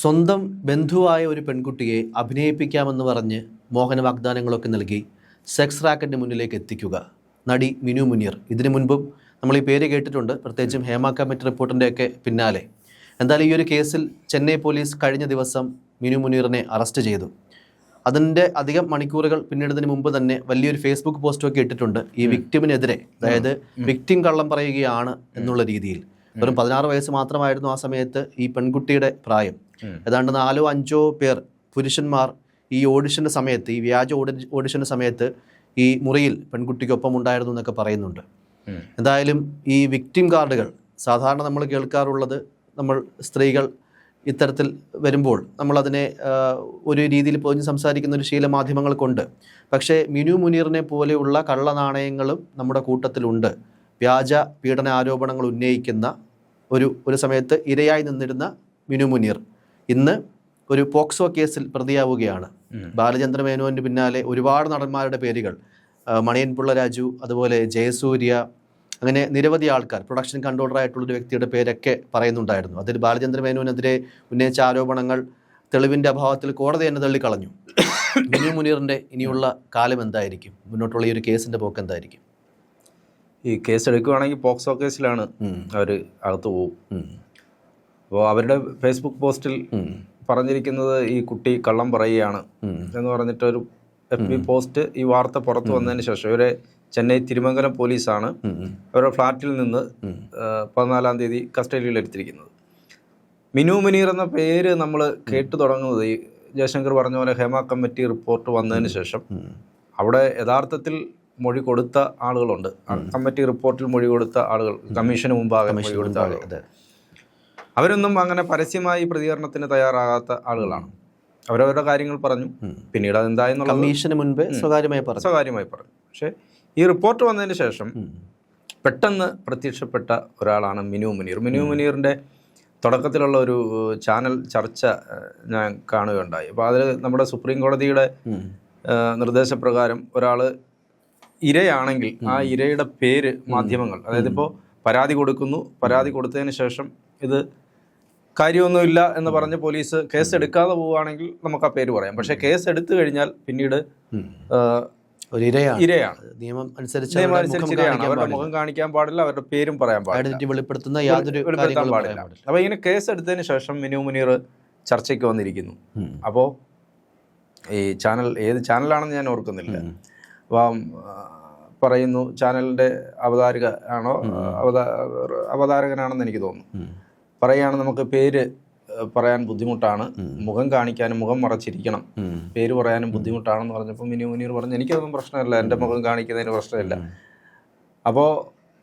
സ്വന്തം ബന്ധുവായ ഒരു പെൺകുട്ടിയെ അഭിനയിപ്പിക്കാമെന്ന് പറഞ്ഞ് മോഹന വാഗ്ദാനങ്ങളൊക്കെ നൽകി സെക്സ് റാക്കറ്റിന് മുന്നിലേക്ക് എത്തിക്കുക. നടി മിനു മുനിയർ ഇതിനു മുൻപും നമ്മൾ ഈ പേര് കേട്ടിട്ടുണ്ട്. പ്രത്യേകിച്ചും ഹേമ കമ്മിറ്റി റിപ്പോർട്ടിന്റെയൊക്കെ പിന്നാലെ. എന്തായാലും ഈ ഒരു കേസിൽ ചെന്നൈ പോലീസ് കഴിഞ്ഞ ദിവസം മിനു മുനീറിനെ അറസ്റ്റ് ചെയ്തു. അതിന്റെ അധികം മണിക്കൂറുകൾ പിന്നിടുന്നതിന് മുമ്പ് തന്നെ വലിയൊരു ഫേസ്ബുക്ക് പോസ്റ്റൊക്കെ ഇട്ടിട്ടുണ്ട്. ഈ വിക്ടിമിനെതിരെ. അതായത് വിക്ടിം കള്ളം പറയുകയാണ് എന്നുള്ള രീതിയിൽ. വെറും പതിനാറ് വയസ്സ് മാത്രമായിരുന്നു ആ സമയത്ത് ഈ പെൺകുട്ടിയുടെ പ്രായം. ഏതാണ്ട് നാലോ അഞ്ചോ പേർ പുരുഷന്മാർ ഈ ഓഡിഷന്റെ സമയത്ത് ഈ വ്യാജ ഓഡി ഓഡിഷന്റെ സമയത്ത് ഈ മുറിയിൽ പെൺകുട്ടിക്കൊപ്പം ഉണ്ടായിരുന്നു എന്നൊക്കെ പറയുന്നുണ്ട്. എന്തായാലും ഈ വിക്ടിം കാർഡുകൾ സാധാരണ നമ്മൾ കേൾക്കാറുള്ളത് നമ്മൾ സ്ത്രീകൾ ഇത്തരത്തിൽ വരുമ്പോൾ നമ്മളതിനെ ഒരു രീതിയിൽ പൊതിഞ്ഞ് സംസാരിക്കുന്ന ഒരു ശീല മാധ്യമങ്ങൾക്കുണ്ട് പക്ഷേ മിനു മുനീറിനെ പോലെയുള്ള കള്ളനാണയങ്ങളും നമ്മുടെ കൂട്ടത്തിലുണ്ട്. വ്യാജ പീഡന ആരോപണങ്ങൾ ഉന്നയിക്കുന്ന ഒരു ഒരു സമയത്ത് ഇരയായി നിന്നിരുന്ന മിനു മുനീർ. ഇന്ന് ഒരു പോക്സോ കേസിൽ പ്രതിയാവുകയാണ്. ബാലചന്ദ്ര മേനോന്റെ പിന്നാലെ ഒരുപാട് നടന്മാരുടെ പേരുകൾ. മണിയൻ മണിയൻപിള്ള രാജു അതുപോലെ ജയസൂര്യ അങ്ങനെ നിരവധി ആൾക്കാർ പ്രൊഡക്ഷൻ കൺട്രോളറായിട്ടുള്ളൊരു വ്യക്തിയുടെ പേരൊക്കെ പറയുന്നുണ്ടായിരുന്നു. അതിൽ ബാലചന്ദ്ര മേനോനെതിരെ ഉന്നയിച്ച ആരോപണങ്ങൾ തെളിവിന്റെ അഭാവത്തിൽ കോടതി തന്നെ തള്ളിക്കളഞ്ഞു. മിനു മുനീറിന്റെ ഇനിയുള്ള കാലം എന്തായിരിക്കും? മുന്നോട്ടുള്ള ഈ ഒരു കേസിന്റെ പോക്ക് എന്തായിരിക്കും? ഈ കേസ് എടുക്കുകയാണെങ്കിൽ പോക്സോ കേസിലാണ്. അവർ അകത്ത് പോകും. അപ്പോൾ അവരുടെ ഫേസ്ബുക്ക് പോസ്റ്റിൽ. പറഞ്ഞിരിക്കുന്നത് ഈ കുട്ടി കള്ളം പറയുകയാണ് എന്ന് എന്ന് പറഞ്ഞിട്ടൊരു എഫ് ബി പോസ്റ്റ് ഈ വാർത്ത പുറത്തു വന്നതിന് ശേഷം ഇവരെ ചെന്നൈ തിരുമംഗലം പോലീസാണ്. അവരുടെ ഫ്ലാറ്റിൽ നിന്ന് പതിനാലാം തീയതി കസ്റ്റഡിയിൽ എടുത്തിരിക്കുന്നത്. മിനു മുനീർ എന്ന പേര് നമ്മൾ കേട്ടു തുടങ്ങുന്നത് ഈ ജയശങ്കർ പറഞ്ഞ പോലെ ഹേമ കമ്മിറ്റി റിപ്പോർട്ട് വന്നതിന് ശേഷം. അവിടെ യഥാർത്ഥത്തിൽ മൊഴി കൊടുത്ത ആളുകളുണ്ട്. കമ്മിറ്റി റിപ്പോർട്ടിൽ മൊഴി കൊടുത്ത ആളുകൾ കമ്മീഷന് മുമ്പാകെ മൊഴി കൊടുത്ത ആളുകൾ. അവരൊന്നും അങ്ങനെ പരസ്യമായി പ്രതികരണത്തിന് തയ്യാറാകാത്ത ആളുകളാണ്. അവരവരുടെ കാര്യങ്ങൾ പറഞ്ഞു. പിന്നീട് അതെന്തായെന്നുള്ള കമ്മീഷന് മുൻപേ സ്വകാര്യമായി പറഞ്ഞു. സ്വകാര്യമായി പറഞ്ഞു. പക്ഷേ ഈ റിപ്പോർട്ട് വന്നതിന് ശേഷം പെട്ടെന്ന് പ്രത്യക്ഷപ്പെട്ട ഒരാളാണ് മിനു മുനീർ. മിനു മുനീറിന്റെ തുടക്കത്തിലുള്ള ഒരു ചാനൽ ചർച്ച ഞാൻ കാണുകയുണ്ടായി. അപ്പോൾ അതിൽ നമ്മുടെ സുപ്രീം കോടതിയുടെ നിർദ്ദേശപ്രകാരം ഒരാൾ ഇരയാണെങ്കിൽ ആ ഇരയുടെ പേര് മാധ്യമങ്ങൾ അതായത് ഇപ്പോൾ പരാതി കൊടുക്കുന്നു. പരാതി കൊടുത്തതിന് ശേഷം ഇത് കാര്യമൊന്നുമില്ല എന്ന് പറഞ്ഞ് പോലീസ് കേസ് എടുക്കാതെ പോവുകയാണെങ്കിൽ നമുക്ക് ആ പേര് പറയാം. പക്ഷേ കേസ് എടുത്തു കഴിഞ്ഞാൽ പിന്നീട് ഒരു ഇരയാണ്. ഇരയാണ്. നിയമം അനുസരിച്ച് അവരുടെ മുഖം കാണിക്കാൻ പാടില്ല. അവരുടെ പേരും പറയാൻ പാടില്ല. വെളിപ്പെടുത്തുന്ന യാതൊരു വെളിപ്പെടുത്താൻ പാടില്ല. അപ്പോൾ ഇങ്ങനെ കേസ് എടുത്തതിന് ശേഷം മിനു മുനീർ ചർച്ചയ്ക്ക് വന്നിരിക്കുന്നു. അപ്പോ അപ്പോൾ ഈ ചാനൽ ഏത് ചാനലാണെന്ന് ഞാൻ ഓർക്കുന്നില്ല. അപ്പം പറയുന്നു ചാനലിന്റെ അവതാരക ആണോ അവതാ അവതാരകനാണെന്ന് എനിക്ക് തോന്നുന്നു. പറയുകയാണ് നമുക്ക് പേര് പറയാൻ ബുദ്ധിമുട്ടാണ്. മുഖം കാണിക്കാനും മുഖം മറച്ചിരിക്കണം. പേര് പറയാനും ബുദ്ധിമുട്ടാണെന്ന് പറഞ്ഞപ്പോൾ മിനി മുനീർ പറഞ്ഞു എനിക്കതൊന്നും പ്രശ്നമില്ല. എന്റെ മുഖം കാണിക്കുന്നതിന് പ്രശ്നമില്ല. അപ്പോൾ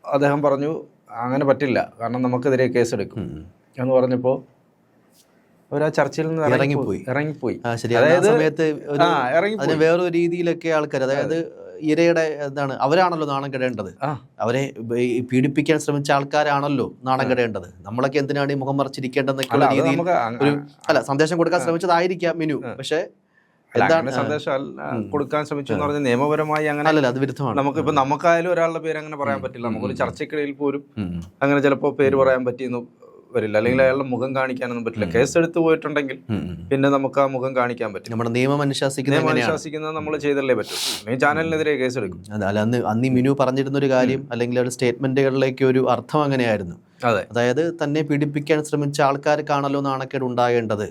അദ്ദേഹം പറഞ്ഞു അങ്ങനെ പറ്റില്ല. കാരണം നമുക്കെതിരെ കേസെടുക്കും. എന്ന് പറഞ്ഞപ്പോൾ അവരാ ആ ചർച്ചയിൽ നിന്ന് ഇറങ്ങിപ്പോയി. ഇറങ്ങിപ്പോയി. അതായത് സമയത്ത് വേറൊരു രീതിയിലൊക്കെ ആൾക്കാർ അതായത് ഇരയുടെ എന്താണ് അവരാണല്ലോ നാണം കെടേണ്ടത്. അവരെ പീഡിപ്പിക്കാൻ ശ്രമിച്ച ആൾക്കാരാണല്ലോ നാണം കെടേണ്ടത്. നമ്മളൊക്കെ എന്തിനാണ് ഈ മുഖം മറച്ചിരിക്കേണ്ടതെന്നൊക്കെ അല്ല രീതിയിൽ ഒരു അല്ല സന്ദേശം കൊടുക്കാൻ ശ്രമിച്ചതായിരിക്കാം മിനു. പക്ഷേ എന്താണ് സന്ദേശം കൊടുക്കാൻ ശ്രമിച്ചു എന്ന് പറഞ്ഞാൽ നിയമപരമായി അങ്ങനെ അല്ല അത് വിരുദ്ധമാണ്. നമുക്കിപ്പോ നമുക്കായാലും ഒരാളുടെ പേര് അങ്ങനെ പറയാൻ പറ്റില്ല. നമുക്കൊരു ചർച്ചയ്ക്കിടയിൽ പോലും അങ്ങനെ ചിലപ്പോ പേര് പറയാൻ പറ്റിയെന്ന് വരില്ല. അല്ലെങ്കിൽ അയാളുടെ മുഖം കാണിക്കാനൊന്നും പറ്റില്ല. കേസ് എടുത്തു പോയിട്ടുണ്ടെങ്കിൽ. പിന്നെ നമുക്ക് ആ മുഖം കാണിക്കാൻ പറ്റും. നമ്മുടെ നിയമം അനുശാസിക്കുന്ന നിയമം അനുശാസിക്കുന്നത് നമ്മൾ ചെയ്തല്ലേ പറ്റും. അല്ലെങ്കിൽ ചാനലിനെതിരെ കേസ് എടുക്കും അതെ. അല്ല അന്ന് അന്ന് മിനു പറഞ്ഞിരുന്ന ഒരു കാര്യം അല്ലെങ്കിൽ അവരുടെ സ്റ്റേറ്റ്മെന്റുകളിലേക്ക് ഒരു അർത്ഥം അങ്ങനെയായിരുന്നു. അതെ. അതായത് തന്നെ പീഡിപ്പിക്കാൻ ശ്രമിച്ച ആൾക്കാർക്കാണല്ലോ നാണക്കേട് ഉണ്ടാകേണ്ടത്.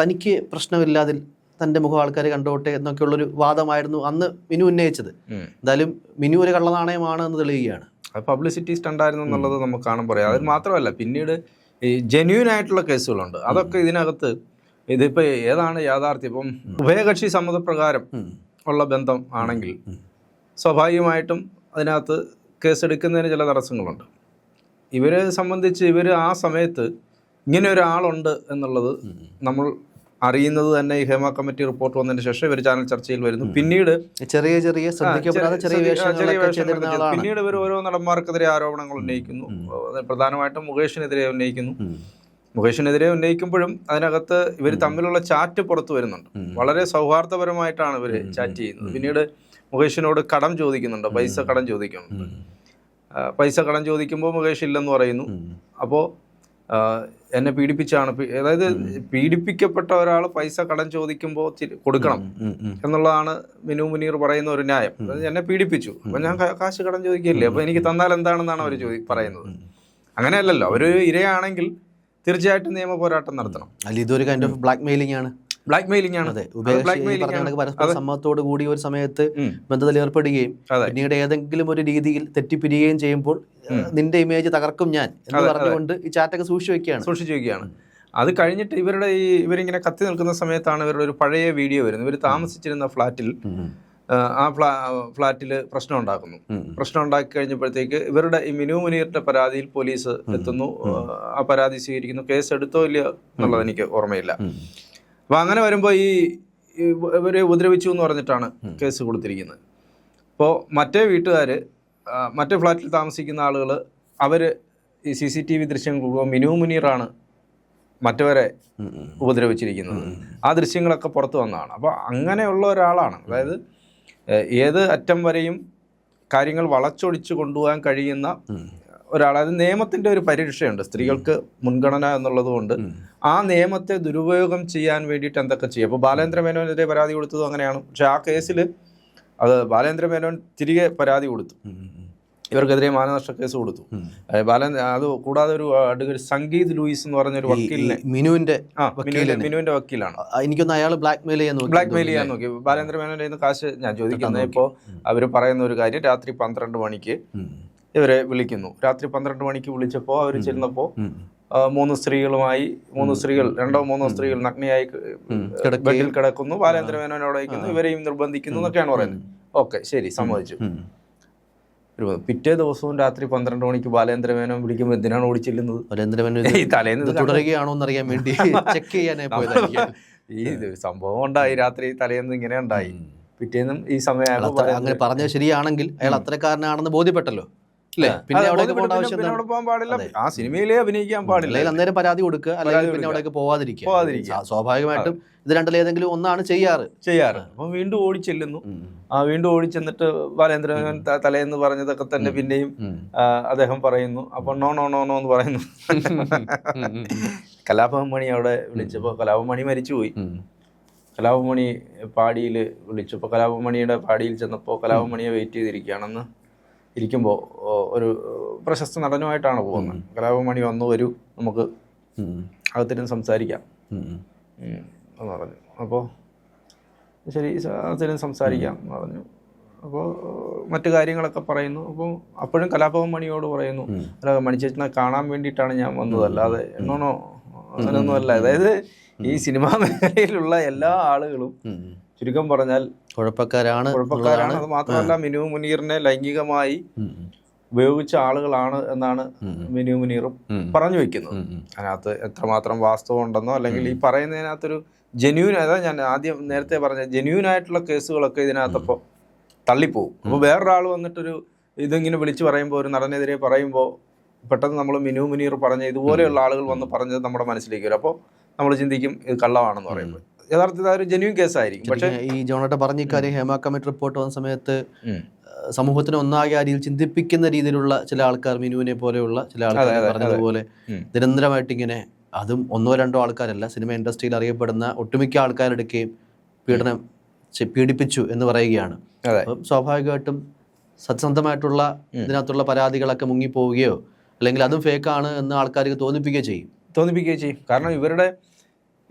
തനിക്ക് പ്രശ്നമില്ലാതിൽ തന്റെ മുഖം ആൾക്കാർ കണ്ടോട്ടെ എന്നൊക്കെയുള്ളൊരു വാദമായിരുന്നു അന്ന് മിനു ഉന്നയിച്ചത്. എന്തായാലും മിനു ഒരു കള്ളനാണയമാണ് എന്ന് തെളിയുകയാണ്. പബ്ലിസിറ്റി സ്റ്റണ്ടായിരുന്നു എന്നുള്ളത് നമുക്ക് കാണാൻ പറയാം അത് മാത്രമല്ല പിന്നീട് ഈ ജെന്യൂൻ ആയിട്ടുള്ള കേസുകളുണ്ട്. അതൊക്കെ ഇതിനകത്ത് ഇതിപ്പോൾ ഏതാണ് യാഥാർത്ഥ്യം? ഇപ്പം ഉഭയകക്ഷി സമ്മതപ്രകാരം ഉള്ള ബന്ധം ആണെങ്കിൽ സ്വാഭാവികമായിട്ടും അതിനകത്ത് കേസെടുക്കുന്നതിന് ചില തടസ്സങ്ങളുണ്ട്. ഇവരെ സംബന്ധിച്ച് ഇവർ ആ സമയത്ത് ഇങ്ങനെ ഒരാളുണ്ട് എന്നുള്ളത് നമ്മൾ അറിയുന്നത് തന്നെ ഈ ഹേമ കമ്മിറ്റി റിപ്പോർട്ട് വന്നതിന് ശേഷം ഇവർ ചാനൽ ചർച്ചയിൽ വരുന്നു. പിന്നീട് ചെറിയ ചെറിയ പിന്നീട് ഇവർ ഓരോ നടന്മാർക്കെതിരെ ആരോപണങ്ങൾ ഉന്നയിക്കുന്നു. പ്രധാനമായിട്ടും മുകേഷിനെതിരെ ഉന്നയിക്കുന്നു. മുകേഷിനെതിരെ ഉന്നയിക്കുമ്പോഴും അതിനകത്ത് ഇവർ തമ്മിലുള്ള ചാറ്റ് പുറത്തു വരുന്നുണ്ട്. വളരെ സൗഹാർദ്ദപരമായിട്ടാണ് ഇവർ ചാറ്റ് ചെയ്യുന്നത്. പിന്നീട് മുകേഷിനോട് കടം ചോദിക്കുന്നുണ്ട്. പൈസ കടം ചോദിക്കുന്നുണ്ട്. പൈസ കടം ചോദിക്കുമ്പോൾ മുകേഷ് ഇല്ലെന്ന് പറയുന്നു. അപ്പോൾ എന്നെ പീഡിപ്പിച്ചാണ്. അതായത് പീഡിപ്പിക്കപ്പെട്ട ഒരാൾ പൈസ കടം ചോദിക്കുമ്പോൾ കൊടുക്കണം. എന്നുള്ളതാണ് മിനു മുനീർ പറയുന്ന ഒരു ന്യായം. എന്നെ പീഡിപ്പിച്ചു. അപ്പൊ ഞാൻ കാശ് കടം ചോദിക്കില്ലേ? അപ്പൊ എനിക്ക് തന്നാൽ എന്താണെന്നാണ് അവർ ചോദി പറയുന്നത്. അങ്ങനെയല്ലല്ലോ. അവർ ഇരയാണെങ്കിൽ തീർച്ചയായിട്ടും നിയമ പോരാട്ടം നടത്തണം. അല്ല ഇതൊരു കൈൻഡ് ഓഫ് ബ്ലാക്ക് മെയിലിംഗ് ആണ്. ബ്ലാക്ക് മെയിലിംഗ് ആണ്. പരസ്പര സമ്മതത്തോട് കൂടി ഒരു സമയത്ത് ബന്ധത്തിൽ ഏർപ്പെടുകയും പിന്നീട് ഏതെങ്കിലും ഒരു രീതിയിൽ തെറ്റിപ്പിരിയുകയും ചെയ്യുമ്പോൾ നിന്റെ ഇമേജ് തകർക്കും ഞാൻ എന്ന് പറഞ്ഞുകൊണ്ട് ഈ ചാറ്റൊക്കെ സൂക്ഷിച്ചു വെക്കുകയാണ്. സൂക്ഷിച്ചു വെക്കുകയാണ്. അത് കഴിഞ്ഞിട്ട് ഇവരുടെ ഈ ഇവരിങ്ങനെ കത്തി നിൽക്കുന്ന സമയത്താണ് ഇവരുടെ ഒരു പഴയ വീഡിയോ വരുന്നത്. ഇവർ താമസിച്ചിരുന്ന ഫ്ലാറ്റിൽ ആ, ഫ്ലാ ഫ്ലാറ്റിൽ പ്രശ്നം ഉണ്ടാക്കുന്നു. പ്രശ്നം ഉണ്ടാക്കി കഴിഞ്ഞപ്പോഴത്തേക്ക് ഇവരുടെ ഈ മിനു മുനീറിന്റെ പരാതിയിൽ പോലീസ് എത്തുന്നു. ആ പരാതി സ്വീകരിക്കുന്നു. കേസ് എടുത്തോ ഇല്ല എന്നുള്ളത് എനിക്ക് ഓർമ്മയില്ല. അപ്പൊ അങ്ങനെ വരുമ്പോൾ ഈ ഈ ഇവരെ ഉപദ്രവിച്ചു എന്ന് പറഞ്ഞിട്ടാണ് കേസ് കൊടുത്തിരിക്കുന്നത്. അപ്പോൾ മറ്റേ വീട്ടുകാർ മറ്റേ ഫ്ലാറ്റിൽ താമസിക്കുന്ന ആളുകൾ അവർ ഈ സി സി ടി വി ദൃശ്യങ്ങൾ കൊടുക്കുമ്പോൾ മിനു മുനീറാണ് മറ്റവരെ. ഉപദ്രവിച്ചിരിക്കുന്നത്. ആ ദൃശ്യങ്ങളൊക്കെ പുറത്തു വന്നതാണ്. അപ്പോൾ അങ്ങനെയുള്ള ഒരാളാണ്. അതായത് ഏത് അറ്റം വരെയും കാര്യങ്ങൾ വളച്ചൊടിച്ച് കൊണ്ടുപോകാൻ കഴിയുന്ന ഒരാൾ അത് നിയമത്തിന്റെ ഒരു പരിരക്ഷയുണ്ട്. സ്ത്രീകൾക്ക് മുൻഗണന എന്നുള്ളത് കൊണ്ട് ആ നിയമത്തെ ദുരുപയോഗം ചെയ്യാൻ വേണ്ടിയിട്ട് എന്തൊക്കെ ചെയ്യും? അപ്പോൾ ബാലേന്ദ്ര മേനോനെതിരെ പരാതി കൊടുത്തതും അങ്ങനെയാണ്. പക്ഷേ ആ കേസിൽ അത് ബാലേന്ദ്ര മേനോൻ തിരികെ പരാതി കൊടുത്തു. ഇവർക്കെതിരെ മാനനഷ്ട കേസ് കൊടുത്തു. ബാലൻ അത് കൂടാതെ ഒരു അഡ്വക്കേറ്റ് സംഗീത് ലൂയിസ് എന്ന് പറഞ്ഞ ഒരു വക്കീലിനെ. മിനുവിന്റെ മിനുവിന്റെ വക്കീലാണ്. എനിക്കൊന്ന് അയാൾ ബ്ലാക്ക് മെയിൽ ചെയ്യാൻ നോക്കി. ബ്ലാക്ക് മെയിൽ ചെയ്യാൻ നോക്കി. ബാലേന്ദ്ര മേനോന്റെ കയ്യിൽ കാശ് ഞാൻ ചോദിക്കുന്നത് ഇപ്പോൾ അവർ പറയുന്ന ഒരു കാര്യം രാത്രി പന്ത്രണ്ട് മണിക്ക് ഇവരെ വിളിക്കുന്നു. രാത്രി പന്ത്രണ്ട് മണിക്ക് വിളിച്ചപ്പോൾ അവർ ചെന്നപ്പോൾ മൂന്ന് സ്ത്രീകളുമായി മൂന്ന് സ്ത്രീകൾ രണ്ടോ മൂന്നോ സ്ത്രീകൾ നഗ്നയായി ബെഡിൽ കിടക്കുന്നു ബാലേന്ദ്ര മേനോൻ അവിടെ വയ്ക്കുന്നു ഇവരെയും നിർബന്ധിക്കുന്നു എന്നൊക്കെയാണ് പറയുന്നത്. ഓക്കെ ശരി സമ്മതിച്ചു. പിറ്റേ ദിവസവും രാത്രി പന്ത്രണ്ട് മണിക്ക് ബാലേന്ദ്ര മേനോൻ വിളിക്കുമ്പോൾ എന്തിനാണ് ഓടിച്ചില്ലുന്നത് സുരേന്ദ്ര മേനോൻ ഈ തലേന്ന് ഇത് ഇത് തുടരുകയാണോ എന്നറിയാൻ വേണ്ടി ചെക്ക് ചെയ്യാനായി ഈ സംഭവം ഉണ്ടായി രാത്രി തലേന്ന് ഇങ്ങനെ ഉണ്ടായി. പിറ്റേന്നും ഈ സമയം അങ്ങനെ പറഞ്ഞത് ശരിയാണെങ്കിൽ അയാൾ അത്രക്കാരനാണെന്ന് ബോധ്യപ്പെട്ടല്ലോ. പിന്നെ പോകേണ്ട ആവശ്യം അവിടെ പോകാൻ പാടില്ല. ആ സിനിമയിലേ അഭിനയിക്കാൻ പാടില്ല. അന്നേരം പരാതി കൊടുക്കുക. അല്ലെങ്കിൽ പിന്നെ. അവിടേക്ക് പോവാതിരിക്കുക പോവാതിരിക്കുക. സ്വാ- സ്വാഭാവികമായിട്ടും ഇത് രണ്ടിലേതെങ്കിലും ഒന്നാണ് ചെയ്യാറ്. ചെയ്യാറ്. അപ്പം വീണ്ടും ഓടിച്ചെല്ലുന്നു. ആ വീണ്ടും ഓടിച്ചെന്നിട്ട് ബാലേന്ദ്രൻ തലേന്ന് പറഞ്ഞതൊക്കെ തന്നെ പിന്നെയും അദ്ദേഹം പറയുന്നു. അപ്പൊ നോ നോ നോ നോ എന്ന് പറയുന്നു. കലാഭവൻ മണി അവിടെ വിളിച്ചപ്പോൾ കലാഭവൻ മണി മരിച്ചുപോയി. കലാപമണി കലാഭവൻ മണി പാടിയിൽ വിളിച്ചപ്പോൾ കലാഭവൻ മണിയുടെ പാടിയിൽ ചെന്നപ്പോൾ കലാഭവൻ മണിയെ വെയിറ്റ് ചെയ്തിരിക്കുകയാണെന്ന് ഇരിക്കുമ്പോൾ ഒരു പ്രശസ്ത നടനുമായിട്ടാണ് പോകുന്നത്. കലാപമണി മണി വന്നു വരൂ നമുക്ക്. അകത്തിരുന്ന് സംസാരിക്കാം. എന്ന് പറഞ്ഞു. അപ്പോൾ ശരി അകത്തിരുന്ന് സംസാരിക്കാം എന്ന് പറഞ്ഞു. അപ്പോൾ മറ്റു കാര്യങ്ങളൊക്കെ പറയുന്നു. അപ്പോൾ അപ്പോഴും കലാഭവൻ മണിയോട് പറയുന്നു അല്ല മണിച്ചേട്ടനെ കാണാൻ വേണ്ടിയിട്ടാണ് ഞാൻ വന്നത്. അല്ലാതെ എന്നോണോ അങ്ങനെയൊന്നും അല്ല അതായത് ഈ സിനിമാ മേഖലയിലുള്ള എല്ലാ ആളുകളും. ചുരുക്കം പറഞ്ഞാൽ കുഴപ്പക്കാരാണ് കുഴപ്പക്കാരാണ്. അത് മാത്രമല്ല മിനു മുനീറിനെ ലൈംഗികമായി ഉപയോഗിച്ച ആളുകളാണ് എന്നാണ് മിനു മുനീറും പറഞ്ഞു വെക്കുന്നത്. അതിനകത്ത് എത്രമാത്രം വാസ്തവം ഉണ്ടെന്നോ അല്ലെങ്കിൽ ഈ പറയുന്നതിനകത്തൊരു ജെന്യൂൻ അതാ ഞാൻ ആദ്യം നേരത്തെ പറഞ്ഞ ജെന്യൂൻ ആയിട്ടുള്ള കേസുകളൊക്കെ ഇതിനകത്തപ്പോൾ തള്ളിപ്പോവും. അപ്പോൾ വേറൊരാൾ വന്നിട്ടൊരു ഇതിങ്ങനെ വിളിച്ചു പറയുമ്പോൾ ഒരു നടനെതിരെ പറയുമ്പോൾ പെട്ടെന്ന് നമ്മൾ മിനു മുനീർ പറഞ്ഞ ഇതുപോലെയുള്ള ആളുകൾ വന്ന് പറഞ്ഞത് നമ്മുടെ മനസ്സിലേക്ക് വരും. അപ്പോൾ നമ്മൾ ചിന്തിക്കും ഇത് കള്ളമാണെന്ന് പറയുമ്പോൾ. യഥാർത്ഥത്തിൽ അതൊരു ജെന്യൂൻ കേസായിരിക്കും പക്ഷേ ഈ ജോണേട്ട പറഞ്ഞ ഇക്കാര്യം ഹേമ കമ്മിറ്റി റിപ്പോർട്ട് വന്ന സമയത്ത്. സമൂഹത്തിന് ഒന്നാകെ ആ രീതിയിൽ ചിന്തിപ്പിക്കുന്ന രീതിയിലുള്ള ചില ആൾക്കാർ മിനുവിനെ പോലെയുള്ള ചില ആൾക്കാർ പറഞ്ഞതുപോലെ. നിരന്തരമായിട്ട് ഇങ്ങനെ അതും ഒന്നോ രണ്ടോ ആൾക്കാരല്ല സിനിമ ഇൻഡസ്ട്രിയിൽ അറിയപ്പെടുന്ന ഒട്ടുമിക്ക ആൾക്കാരെടുക്കുകയും പീഡനം പീഡിപ്പിച്ചു എന്ന് പറയുകയാണ്. അപ്പം സ്വാഭാവികമായിട്ടും സത്യസന്ധമായിട്ടുള്ള ഇതിനകത്തുള്ള പരാതികളൊക്കെ മുങ്ങിപ്പോവുകയോ അല്ലെങ്കിൽ അതും ഫേക്കാണ് എന്ന് ആൾക്കാർക്ക് തോന്നിപ്പിക്കുകയോ ചെയ്യും. തോന്നിപ്പിക്കുകയും ചെയ്യും. കാരണം ഇവരുടെ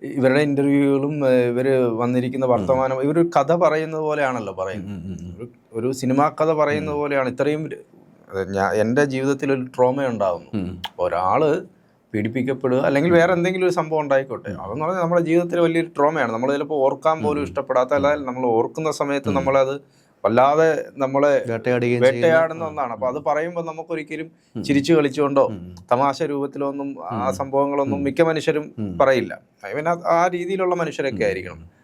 ഇവരുടെ ഇന്റർവ്യൂകളും ഇവർ വന്നിരിക്കുന്ന വർത്തമാനം ഇവരൊരു കഥ പറയുന്നത് പോലെയാണല്ലോ പറയുന്നത്. ഒരു- സിനിമാ കഥ പറയുന്നത് പോലെയാണ്. ഇത്രയും ഞാൻ എന്റെ ജീവിതത്തിൽ ഒരു ട്രോമ ഉണ്ടാകുന്നു ഒരാൾ ഒരാൾ പീഡിപ്പിക്കപ്പെടുക അല്ലെങ്കിൽ വേറെ എന്തെങ്കിലും ഒരു സംഭവം ഉണ്ടായിക്കോട്ടെ. അതെന്ന് പറഞ്ഞാൽ നമ്മുടെ ജീവിതത്തിൽ വലിയൊരു ട്രോമയാണ് നമ്മൾ ചിലപ്പോൾ ഓർക്കാൻ പോലും ഇഷ്ടപ്പെടാത്ത അല്ലാതെ നമ്മൾ ഓർക്കുന്ന സമയത്ത് നമ്മളത് വല്ലാതെ നമ്മളെ വേട്ടയാടുന്ന ഒന്നാണ്. അപ്പൊ അത് പറയുമ്പോൾ നമുക്കൊരിക്കലും ചിരിച്ചു കളിച്ചുകൊണ്ടോ തമാശ രൂപത്തിലോ ഒന്നും ആ സംഭവങ്ങളൊന്നും മിക്ക മനുഷ്യരും പറയില്ല. പിന്നെ ആ- ആ രീതിയിലുള്ള മനുഷ്യരൊക്കെ ആയിരിക്കണം.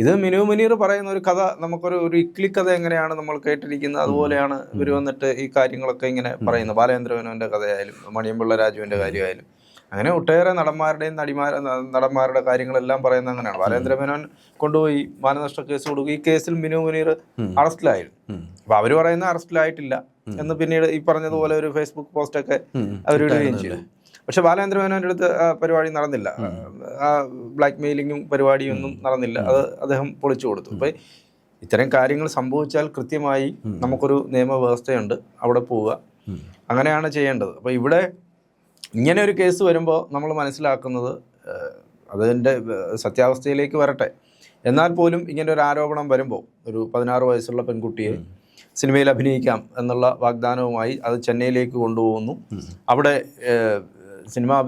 ഇത് മിനു മുനീർ പറയുന്ന ഒരു കഥ നമുക്കൊരു ഒരു ഇക്ലി കഥ എങ്ങനെയാണ് നമ്മൾ കേട്ടിരിക്കുന്നത്? അതുപോലെയാണ് ഇവർ വന്നിട്ട് ഈ കാര്യങ്ങളൊക്കെ ഇങ്ങനെ പറയുന്നത്. ബാലേന്ദ്രവനുവിന്റെ കഥയായാലും മണിയമ്പിള്ള രാജുവിന്റെ കാര്യമായാലും. അങ്ങനെ ഒട്ടേറെ നടന്മാരുടെയും നടിമാർ നടന്മാരുടെ കാര്യങ്ങളെല്ലാം പറയുന്നത് അങ്ങനെയാണ്. ബാലേന്ദ്ര മേനോൻ കൊണ്ടുപോയി മാനനഷ്ട കേസ് കൊടുക്കും. ഈ കേസിൽ മിനു മുനീർ അറസ്റ്റിലായിരുന്നു. അപ്പൊ അവർ പറയുന്ന അറസ്റ്റിലായിട്ടില്ല എന്ന് പിന്നീട് ഈ പറഞ്ഞതുപോലെ ഒരു ഫേസ്ബുക്ക് പോസ്റ്റൊക്കെ. അവരിടുകയും ചെയ്തു. പക്ഷെ ബാലേന്ദ്ര മേനോന്റെ അടുത്ത് പരിപാടി നടന്നില്ല. ആ ബ്ലാക്ക് മെയിലിങ്ങും പരിപാടിയും ഒന്നും നടന്നില്ല അത് അദ്ദേഹം പൊളിച്ചു കൊടുത്തു. അപ്പൊ ഇത്തരം കാര്യങ്ങൾ സംഭവിച്ചാൽ കൃത്യമായി നമുക്കൊരു നിയമവ്യവസ്ഥയുണ്ട്. അവിടെ പോവുക. അങ്ങനെയാണ് ചെയ്യേണ്ടത്. അപ്പൊ ഇവിടെ ഇങ്ങനെ ഒരു കേസ് വരുമ്പോൾ നമ്മൾ മനസ്സിലാക്കുന്നത് അതിന്റെ സത്യാവസ്ഥയിലേക്ക് വരട്ടെ. എന്നാൽ പോലും ഇങ്ങനെ ഒരു ആരോപണം വരുമ്പോൾ ഒരു പതിനാറ് വയസ്സുള്ള പെൺകുട്ടിയെ സിനിമയിൽ അഭിനയിക്കാം എന്നുള്ള വാഗ്ദാനവുമായി അത് ചെന്നൈയിലേക്ക് കൊണ്ടുപോകുന്നു. അവിടെ സിനിമ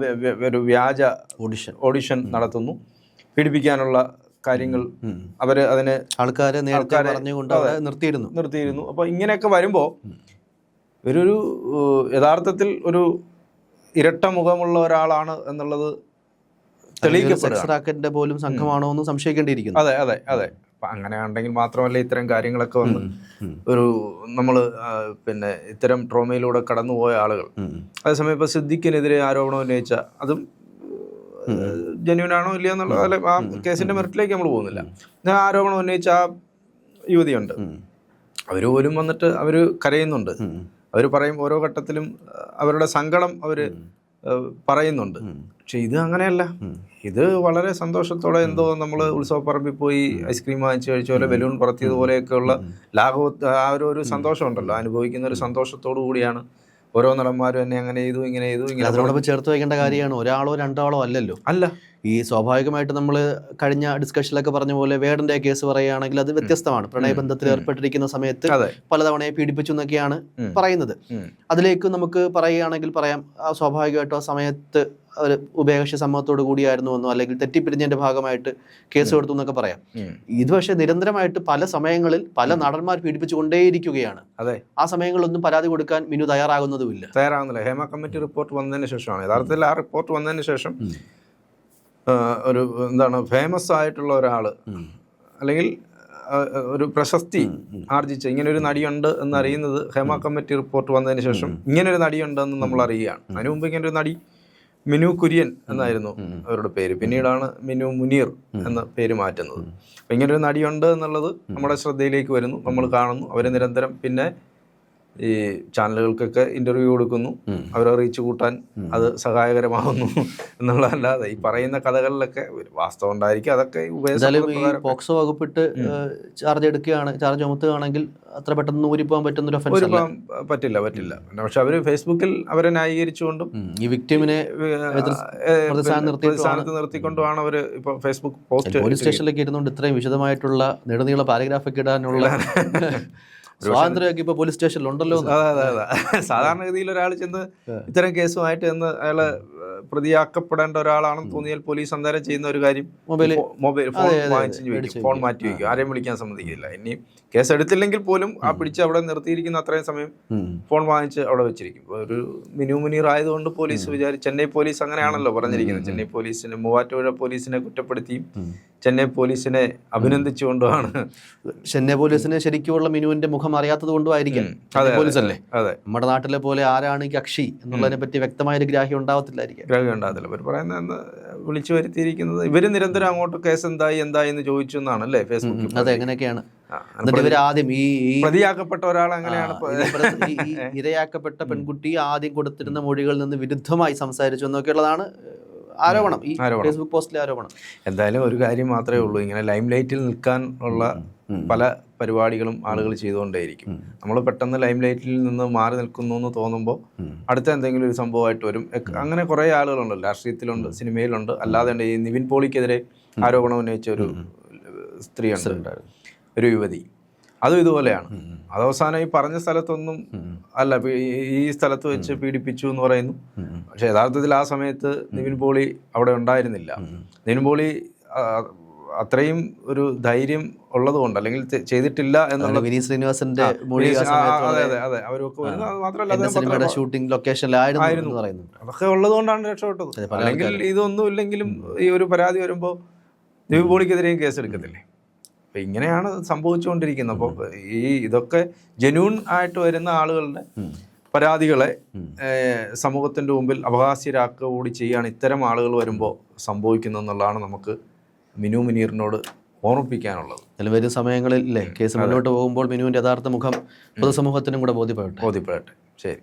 ഒരു വ്യാജ ഓഡിഷൻ. ഓഡിഷൻ നടത്തുന്നു. പീഡിപ്പിക്കാനുള്ള കാര്യങ്ങൾ അവർ അതിന് ആൾക്കാരെ നേരത്തെ ആൾക്കാരെ- പറഞ്ഞുകൊണ്ട് നിർത്തിയിരുന്നു. നിർത്തിയിരുന്നു. അപ്പോൾ ഇങ്ങനെയൊക്കെ വരുമ്പോൾ ഒരു യഥാർത്ഥത്തിൽ ഒരു ഇരട്ട മുഖമുള്ള ഒരാളാണ് എന്നുള്ളത് തെളിയിക്കപ്പെടുക പോലും സംഘമാണോ എന്ന് സംശയിക്കേണ്ടിയിരിക്കുന്നു. അതെ അതെ അതെ. അങ്ങനെ ഉണ്ടെങ്കിൽ മാത്രമല്ല ഇത്തരം കാര്യങ്ങളൊക്കെ വന്ന് ഒരു നമ്മൾ പിന്നെ ഇത്തരം ട്രോമയിലൂടെ കടന്നുപോയ ആളുകൾ. അതേസമയം ഇപ്പോൾ സിദ്ദിഖിനെതിരെ ആരോപണം ഉന്നയിച്ച അതും ജെന്യൂൻ ആണോ ഇല്ലയോ എന്നുള്ള അല്ലെ ആ കേസിന്റെ മെറിറ്റിലേക്ക് നമ്മൾ പോകുന്നില്ല. ഞാൻ ആരോപണം ഉന്നയിച്ച ആ യുവതിയുണ്ട്. അവർ പോലും വന്നിട്ട് അവർ കരയുന്നുണ്ട്. അവർ പറയും ഓരോ ഘട്ടത്തിലും അവരുടെ സങ്കടം അവർ പറയുന്നുണ്ട്. പക്ഷെ ഇത് അങ്ങനെയല്ല. ഇത് വളരെ സന്തോഷത്തോടെ എന്തോ നമ്മൾ ഉത്സവപ്പറമ്പിൽ പോയി ഐസ്ക്രീം വാങ്ങിച്ചു കഴിച്ച പോലെ ബലൂൺ പറത്തിയതുപോലെയൊക്കെയുള്ള ലാഘവ ആ ഒരു ഒരു സന്തോഷമുണ്ടല്ലോ. അനുഭവിക്കുന്ന ഒരു സന്തോഷത്തോടു കൂടിയാണ് ഓരോ നടന്മാരും എന്നെ അങ്ങനെ ചെയ്തു ഇങ്ങനെ ചെയ്തു ഇങ്ങനെ അതിനോടൊപ്പം ചേർത്ത് വയ്ക്കേണ്ട കാര്യമാണ്. ഒരാളോ രണ്ടാളോ അല്ലല്ലോ. അല്ല. ഈ സ്വാഭാവികമായിട്ട് നമ്മൾ കഴിഞ്ഞ ഡിസ്കഷനിലൊക്കെ പറഞ്ഞ പോലെ വേടന്റെ കേസ് പറയുകയാണെങ്കിൽ അത് വ്യത്യസ്തമാണ്. പ്രണയബന്ധത്തിൽ ഏർപ്പെട്ടിരിക്കുന്ന സമയത്ത് പലതവണയെ പീഡിപ്പിച്ചു എന്നൊക്കെയാണ് പറയുന്നത്. അതിലേക്ക് നമുക്ക് പറയുകയാണെങ്കിൽ പറയാം ആ സ്വാഭാവികമായിട്ടും ആ സമയത്ത് ഒരു ഉഭയകക്ഷി സമ്മതത്തോടു കൂടിയായിരുന്നു എന്നോ അല്ലെങ്കിൽ തെറ്റിപ്പിരിഞ്ഞതിന്റെ ഭാഗമായിട്ട് കേസ് കൊടുത്തു എന്നൊക്കെ പറയാം. ഇത് പക്ഷേ നിരന്തരമായിട്ട് പല സമയങ്ങളിൽ പല നടന്മാർ പീഡിപ്പിച്ചുകൊണ്ടേയിരിക്കുകയാണ്. അതെ. ആ സമയങ്ങളിലൊന്നും പരാതി കൊടുക്കാൻ മിനു തയ്യാറാകുന്നതുമില്ല. തയ്യാറാകുന്നില്ല. ഹേമ കമ്മിറ്റി റിപ്പോർട്ട് വന്നതിന് ശേഷമാണ്. യഥാർത്ഥത്തിൽ ആ റിപ്പോർട്ട് വന്നതിന് ശേഷം ഒരു എന്താണ് ഫേമസ് ആയിട്ടുള്ള ഒരാൾ അല്ലെങ്കിൽ ഒരു പ്രശസ്തി ആർജിച്ച് ഇങ്ങനെ ഒരു നടിയുണ്ട് എന്ന് അറിയുന്നത് ഹേമ കമ്മിറ്റി റിപ്പോർട്ട് വന്നതിന് ശേഷം ഇങ്ങനെ ഒരു നടിയുണ്ടെന്ന് നമ്മൾ അറിയുകയാണ്. അതിനു മുമ്പ് ഇങ്ങനെ ഒരു നടി മിനു കുര്യൻ എന്നായിരുന്നു അവരുടെ പേര്. പിന്നീടാണ് മിനു മുനീർ എന്ന പേര് മാറ്റുന്നത്. അപ്പം ഇങ്ങനെ ഒരു നടിയുണ്ട് എന്നുള്ളത് നമ്മുടെ ശ്രദ്ധയിലേക്ക് വരുന്നു. നമ്മൾ കാണുന്നു. അവർ നിരന്തരം പിന്നെ ഈ ചാനലുകൾക്കൊക്കെ ഇന്റർവ്യൂ കൊടുക്കുന്നു. അവരെ റീച്ച് കൂട്ടാൻ അത് സഹായകരമാകുന്നു എന്നുള്ളതല്ലാതെ ഈ പറയുന്ന കഥകളിലൊക്കെ വാസ്തവം ഉണ്ടായിരിക്കും. അതൊക്കെ പോക്സോ വകുപ്പിട്ട് ചാർജ് എടുക്കുകയാണ് ചാർജ് ചുമത്തുകയാണെങ്കിൽ അത്ര പെട്ടെന്ന് ഊരിപ്പോകാൻ പറ്റുന്ന ഒരു ഒഫൻസ് പറ്റില്ല പറ്റില്ല. പക്ഷെ അവർ ഫേസ്ബുക്കിൽ അവരെ ന്യായീകരിച്ചുകൊണ്ടും ഈ വിക്ടിമിനെ സ്ഥാനത്ത് നിർത്തിക്കൊണ്ടുമാണ് അവർ ഇപ്പൊ ഫേസ്ബുക്ക് പോസ്റ്റ് പോലീസ് സ്റ്റേഷനിലേക്ക് ഇരുന്നുകൊണ്ട് ഇത്രയും വിശദമായിട്ടുള്ള നെടുനീള പാരഗ്രാഫ് ഒക്കെ ഇടാനുള്ള സ്വാതന്ത്ര്യമൊക്കെ ഇപ്പൊ പോലീസ് സ്റ്റേഷനിൽ ഉണ്ടല്ലോ അതെ അതെ അതെ. സാധാരണഗതിയിൽ ഒരാൾ ചെന്ന് ഇത്തരം കേസുമായിട്ട് എന്ന് അയാൾ പ്രതിയാക്കപ്പെടേണ്ട ഒരാളാണെന്ന് തോന്നിയാൽ പോലീസ് അന്നേരം ചെയ്യുന്ന ഒരു കാര്യം മൊബൈൽ മൊബൈൽ ഫോൺ വാങ്ങിച്ചു ഫോൺ മാറ്റി വെക്കും. ആരെയും വിളിക്കാൻ സമ്മതിക്കില്ല. ഇനി കേസ് എടുത്തില്ലെങ്കിൽ പോലും ആ പിടിച്ച് അവിടെ നിർത്തിയിരിക്കുന്ന അത്രയും സമയം ഫോൺ വാങ്ങിച്ച് അവിടെ വെച്ചിരിക്കും. ഒരു മിനു മുനീർ ആയതുകൊണ്ട് പോലീസ് വിചാരി ചെന്നൈ പോലീസ് അങ്ങനെയാണല്ലോ പറഞ്ഞിരിക്കുന്നത്. ചെന്നൈ പോലീസിനെ മൂവാറ്റുപുഴ പോലീസിനെ കുറ്റപ്പെടുത്തിയും ചെന്നൈ പോലീസിനെ അഭിനന്ദിച്ചുകൊണ്ടുമാണ് ചെന്നൈ പോലീസിനെ ശരിക്കുമുള്ള മിനുവിന്റെ മുഖം അറിയാത്തത് കൊണ്ടും ആയിരിക്കും. ചെന്നൈ പോലീസ് അല്ലേ അതെ നമ്മുടെ നാട്ടിലെ പോലെ ആരാണ് കക്ഷി എന്നുള്ളതിനെ പറ്റി വ്യക്തമായ ഒരു ഗ്രാഹ്യം ഉണ്ടാവത്തില്ലായിരിക്കും. ഗ്രാഹ്യം ഉണ്ടാകത്തില്ല അവർ പറയുന്നത് വിളിച്ചു വരുത്തിയിരിക്കുന്നത് ഇവർ നിരന്തരം അങ്ങോട്ട് കേസ് എന്തായി എന്തായി എന്ന് ചോദിച്ചു എന്നാണ് അല്ലേ ഫേസ്ബുക്കിൽ അതെ എങ്ങനെയൊക്കെയാണ് എന്നിട്ട് ഇവർ ആദ്യം ഈ പ്രതിയാക്കപ്പെട്ട ഒരാൾ അങ്ങനെയാണ് ഇരയാക്കപ്പെട്ട പെൺകുട്ടി ആദ്യം കൊടുത്തിരുന്ന മൊഴികളിൽ നിന്ന് വിരുദ്ധമായി സംസാരിച്ചു എന്നൊക്കെയുള്ളതാണ് ആരോപണം. ഈ. ഫേസ്ബുക്ക് പോസ്റ്റിലെ ആരോപണം. എന്തായാലും ഒരു കാര്യം മാത്രമേ ഉള്ളൂ. ഇങ്ങനെ ലൈം ലൈറ്റിൽ നിൽക്കാൻ ഉള്ള പല പരിപാടികളും ആളുകൾ ചെയ്തുകൊണ്ടേയിരിക്കും. നമ്മൾ പെട്ടെന്ന് ലൈം ലൈറ്റിൽ നിന്ന് മാറി നിൽക്കുന്നു എന്ന് തോന്നുമ്പോൾ അടുത്ത എന്തെങ്കിലും ഒരു സംഭവമായിട്ട് വരും. അങ്ങനെ കുറേ ആളുകളുണ്ട് രാഷ്ട്രീയത്തിലുണ്ട് സിനിമയിലുണ്ട്. അല്ലാതെ ഈ നിവിൻ പോളിക്കെതിരെ ആരോപണം ഉന്നയിച്ച ഒരു സ്ത്രീയുണ്ട്. ഒരു യുവതി. അതും ഇതുപോലെയാണ്. അത് അവസാനം ഈ പറഞ്ഞ സ്ഥലത്തൊന്നും അല്ല ഈ- സ്ഥലത്ത് വെച്ച് പീഡിപ്പിച്ചു എന്ന് പറയുന്നു. പക്ഷെ യഥാർത്ഥത്തിൽ ആ സമയത്ത് നിവിൻ പോളി അവിടെ ഉണ്ടായിരുന്നില്ല. നിവിൻ പോളി അത്രയും ഒരു ധൈര്യം ഉള്ളതുകൊണ്ട് അല്ലെങ്കിൽ ചെയ്തിട്ടില്ല എന്നുള്ള വിനീത് ശ്രീനിവാസന്റെ മൊഴി അതെ അതെ അതെ. അവരൊക്കെ മാത്രമല്ല ഷൂട്ടിംഗ് ലൊക്കേഷനിലായിരുന്നു അതൊക്കെ ഉള്ളതുകൊണ്ടാണ് രക്ഷപ്പെട്ടത്. അല്ലെങ്കിൽ ഇതൊന്നും ഇല്ലെങ്കിലും ഈ ഒരു പരാതി വരുമ്പോൾ ദിവ്യ പോളിക്കെതിരെയും കേസ് എടുക്കത്തില്ലേ അപ്പൊ ഇങ്ങനെയാണ് സംഭവിച്ചുകൊണ്ടിരിക്കുന്നത്. അപ്പോൾ ഈ ഇതൊക്കെ ജനൂൺ ആയിട്ട് വരുന്ന ആളുകളുടെ പരാതികളെ സമൂഹത്തിന്റെ സമൂഹത്തിന്റെ മുമ്പിൽ അപഹാസ്യരാക്കുക കൂടി ചെയ്യാണ് ഇത്തരം ആളുകൾ വരുമ്പോൾ സംഭവിക്കുന്നതെന്നുള്ളതാണ് നമുക്ക് മിനു മുനീറിനോട് ഓർമ്മിപ്പിക്കാനുള്ളത്. അതിൽ വരും സമയങ്ങളിൽ ഇല്ലേ കേസ് മുന്നോട്ട് പോകുമ്പോൾ മിനുവിന്റെ യഥാർത്ഥ മുഖം പൊതുസമൂഹത്തിനും കൂടെ ബോധ്യപ്പെടട്ടെ? ബോധ്യപ്പെടട്ടെ. ശരി.